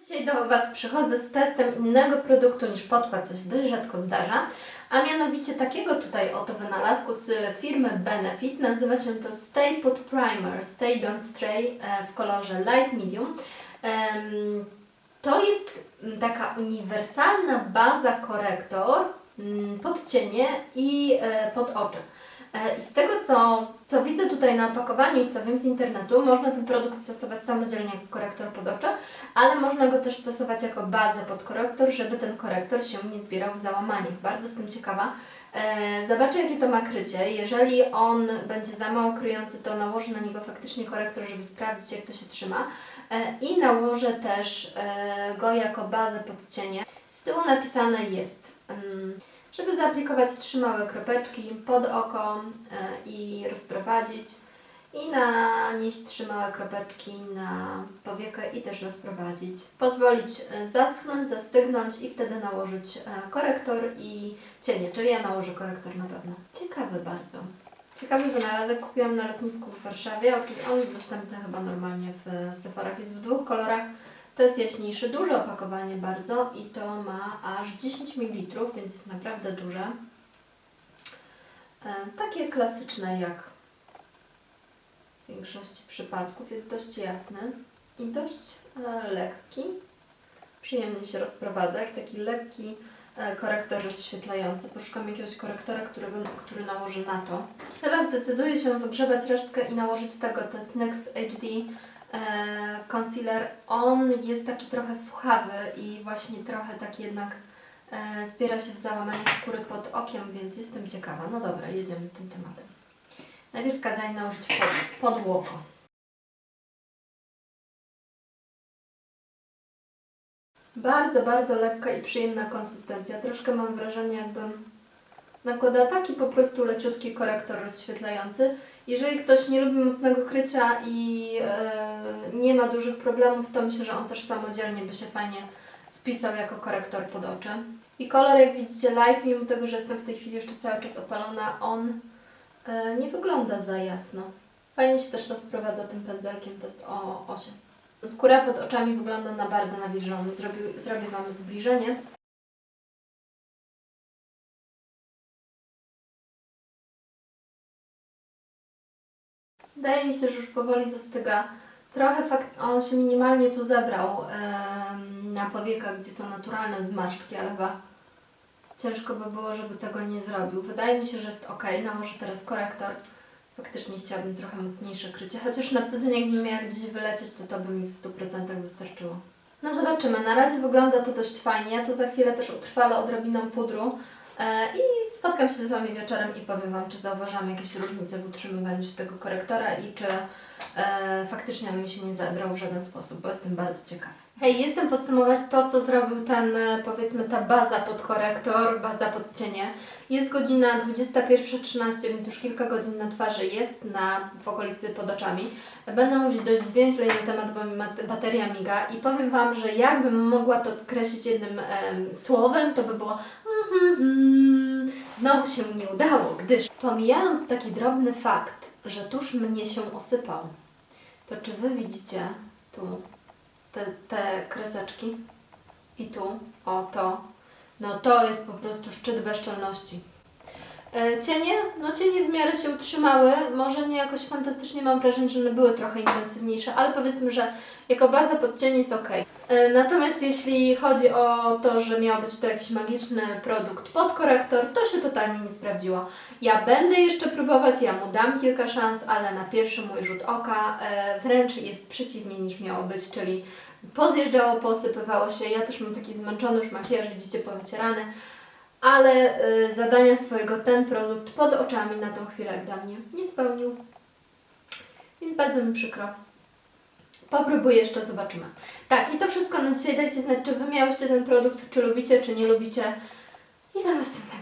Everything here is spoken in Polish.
Dzisiaj do Was przychodzę z testem innego produktu niż podkład, co się dość rzadko zdarza, a mianowicie takiego tutaj oto wynalazku z firmy Benefit. Nazywa się to Stay Put Primer Stay Don't Stray e, w kolorze Light Medium. To jest taka uniwersalna baza korektor pod cienie i e, pod oczy. E, I z tego, co, co widzę tutaj na opakowaniu i co wiem z internetu, można ten produkt stosować samodzielnie jako korektor pod oczy, ale można go też stosować jako bazę pod korektor, żeby ten korektor się nie zbierał w załamaniach. Bardzo jestem ciekawa. E, Zobaczę, jakie to ma krycie. Jeżeli on będzie za mało kryjący, to nałożę na niego faktycznie korektor, żeby sprawdzić, jak to się trzyma. E, I nałożę też e, go jako bazę pod cienie. Z tyłu napisane jest, mm, żeby zaaplikować trzy małe kropeczki pod oko e, i rozprowadzić. I nanieść trzy małe kropeczki na powiekę i też rozprowadzić. Pozwolić e, zaschnąć, zastygnąć i wtedy nałożyć e, korektor i cienie, czyli ja nałożę korektor na pewno. Ciekawy bardzo. Ciekawy wynalazek kupiłam na lotnisku w Warszawie. On jest dostępny chyba normalnie w Sephorach. Jest w dwóch kolorach. To jest jaśniejszy, duże opakowanie bardzo i to ma aż 10 ml, więc jest naprawdę duże. E, takie klasyczne jak w większości przypadków. Jest dość jasny i dość e, lekki. Przyjemnie się rozprowadza, jak taki lekki e, korektor rozświetlający. Poszukam jakiegoś korektora, którego, który nałożę na to. Teraz zdecyduję się wygrzebać resztkę i nałożyć tego. To jest NYX HD Concealer. On jest taki trochę suchawy i właśnie trochę tak jednak e, zbiera się w załamaniach skóry pod okiem, więc jestem ciekawa. No dobra, jedziemy z tym tematem. Najpierw kazali nałożyć pod, pod łoko. Bardzo, bardzo lekka i przyjemna konsystencja. Troszkę mam wrażenie, jakbym nakładała taki po prostu leciutki korektor rozświetlający. Jeżeli ktoś nie lubi mocnego krycia i e, nie ma dużych problemów, to myślę, że on też samodzielnie by się fajnie spisał jako korektor pod oczy. I kolor, jak widzicie, light, mimo tego, że jestem w tej chwili jeszcze cały czas opalona, on e, nie wygląda za jasno. Fajnie się też rozprowadza tym pędzelkiem, to jest o 8. Skóra pod oczami wygląda na bardzo nawilżoną. Zrobię Wam zbliżenie. Wydaje mi się, że już powoli zastyga. Trochę fakt, on się minimalnie tu zebrał em, na powiekach, gdzie są naturalne zmarszczki, ale chyba ciężko by było, żeby tego nie zrobił. Wydaje mi się, że jest ok. Nałożę teraz korektor. Faktycznie chciałabym trochę mocniejsze krycie, chociaż na co dzień jakbym miała gdzieś wylecieć, to to by mi w 100% wystarczyło. No zobaczymy, na razie wygląda to dość fajnie, ja to za chwilę też utrwalę odrobiną pudru i spotkam się z Wami wieczorem i powiem Wam, czy zauważam jakieś różnice w utrzymywaniu się tego korektora i czy e, faktycznie on mi się nie zebrał w żaden sposób, bo jestem bardzo ciekawa. Hej, jestem podsumować to, co zrobił ten, e, powiedzmy, ta baza pod korektor, baza pod cienie. Jest godzina 21.13, więc już kilka godzin na twarzy jest, na, w okolicy pod oczami. Będę mówić dość zwięźle na temat, bo mi bateria miga i powiem Wam, że jakbym mogła to określić jednym em, słowem, to by było. Znowu się nie udało, gdyż pomijając taki drobny fakt, że tusz mnie się osypał, to czy Wy widzicie tu te, te kreseczki i tu, o to, no to jest po prostu szczyt bezczelności. E, Cienie? No cienie w miarę się utrzymały, może nie jakoś fantastycznie, mam wrażenie, że one były trochę intensywniejsze, ale powiedzmy, że jako baza pod cień jest ok. E, Natomiast jeśli chodzi o to, że miał być to jakiś magiczny produkt pod korektor, to się totalnie nie sprawdziło. Ja będę jeszcze próbować, ja mu dam kilka szans, ale na pierwszy mój rzut oka e, wręcz jest przeciwnie niż miało być, czyli pozjeżdżało, posypywało się. Ja też mam taki zmęczony już makijaż, widzicie, powycierany, ale y, zadania swojego ten produkt pod oczami na tą chwilę dla mnie nie spełnił. Więc bardzo mi przykro. Popróbuję jeszcze, zobaczymy. Tak, i to wszystko na dzisiaj. Dajcie znać, czy Wy miałyście ten produkt, czy lubicie, czy nie lubicie. I do następnego.